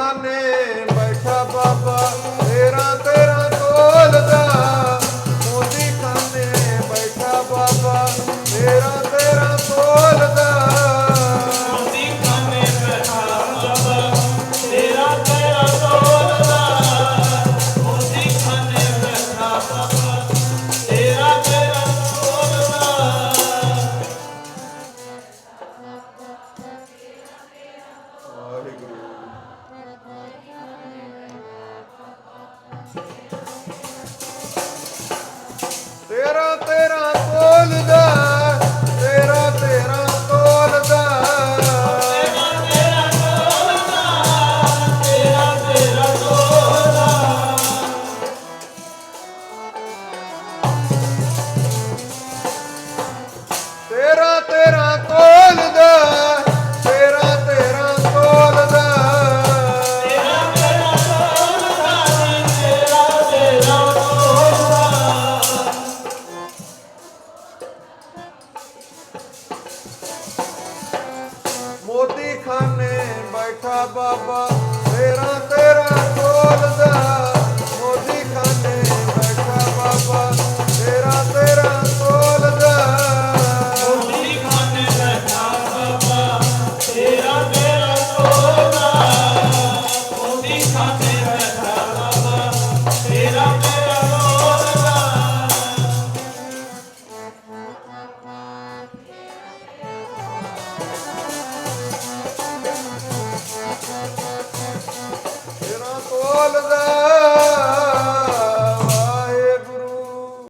এখানে বৈঠাবা ਤੇਰਾ ਤੇਰਾ ਬੈਠਾ ਬਾਬਾ ਤੇਰਾ